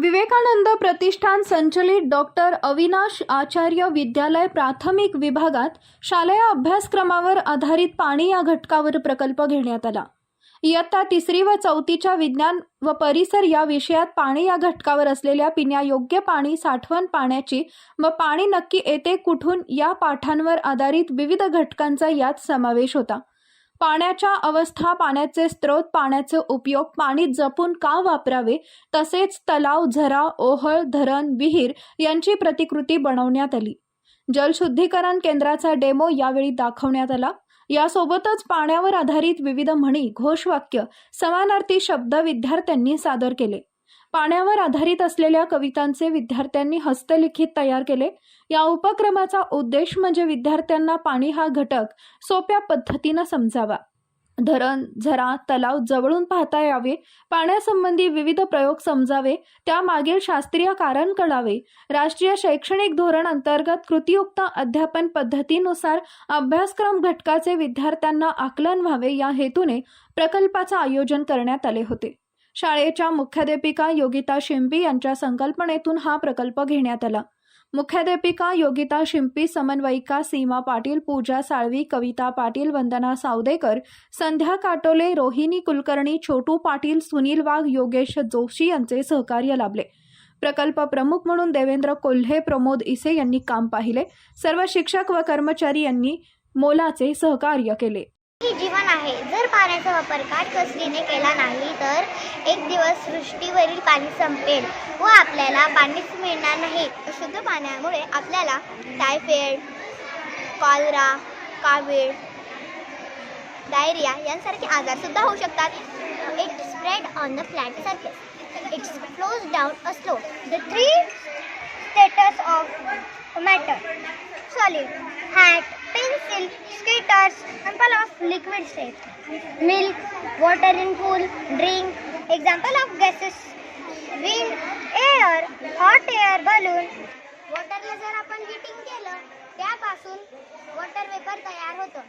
विवेकानंद प्रतिष्ठान संचलित डॉक्टर अविनाश आचार्य विद्यालय प्राथमिक विभागात शालेय अभ्यासक्रमावर आधारित पाणी या घटकावर प्रकल्प घेण्यात आला. इयत्ता तिसरी व चौथीच्या विज्ञान व परिसर या विषयात पाणी या घटकावर असलेल्या पिण्यायोग्य पाणी साठवण पाण्याची व पाणी नक्की येते कुठून या पाठांवर आधारित विविध घटकांचा यात समावेश होता. पाण्याच्या अवस्था पाण्याचे स्रोत पाण्याचे उपयोग पाणी जपून का वापरावे? तसेच तलाव झरा ओहळ धरण विहीर यांची प्रतिकृती बनवण्यात आली. जलशुद्धीकरण केंद्राचा डेमो यावेळी दाखवण्यात आला. यासोबतच पाण्यावर आधारित विविध म्हणी घोषवाक्य समानार्थी शब्द विद्यार्थ्यांनी सादर केले. पाण्यावर आधारित असलेल्या कवितांचे विद्यार्थ्यांनी हस्तलिखित तयार केले. या उपक्रमाचा उद्देश म्हणजे विद्यार्थ्यांना पाणी हा घटक सोप्या पद्धतीनं समजावा. धरण झरा तलाव जवळून पाहता यावे. पाण्यासंबंधी विविध प्रयोग समजावे. त्यामागील शास्त्रीय कारण कळावे. राष्ट्रीय शैक्षणिक धोरण अंतर्गत कृतीयुक्त अध्यापन पद्धतीनुसार अभ्यासक्रम घटकाचे विद्यार्थ्यांना आकलन व्हावे. या हेतूने प्रकल्पाचं आयोजन करण्यात आले होते. शाळेच्या मुख्याध्यापिका योगिता शिंपी यांच्या संकल्पनेतून हा प्रकल्प घेण्यात आला. मुख्याध्यापिका योगिता शिंपी समन्वयिका सीमा पाटील पूजा साळवी कविता पाटील वंदना सावदेकर संध्या काटोले रोहिणी कुलकर्णी छोटू पाटील सुनील वाघ योगेश जोशी यांचे सहकार्य लाभले. प्रकल्प प्रमुख म्हणून देवेंद्र कोल्हे प्रमोद इसे यांनी काम पाहिले. सर्व शिक्षक व कर्मचारी यांनी मोलाचे सहकार्य केले. ही जीवन आहे. जर पाण्याचा वापर काटकसरीने केला नाही तर एक दिवस सृष्टीवरील पाणी संपेल व आपल्याला पाणीच मिळणार नाही. शुद्ध पाण्यामुळे आपल्याला टायफॉइड कॉलरा कावीळ डायरिया यांसारखे आजारसुद्धा होऊ शकतात. It spread on the flat surface it's flows down a slow the three states of matter solid hat pencil skaters example of liquid state milk water in pool drink example of gases wind air hot air balloon वॉटरला जर आपण heating केलं त्यापासून water vapour तयार होतं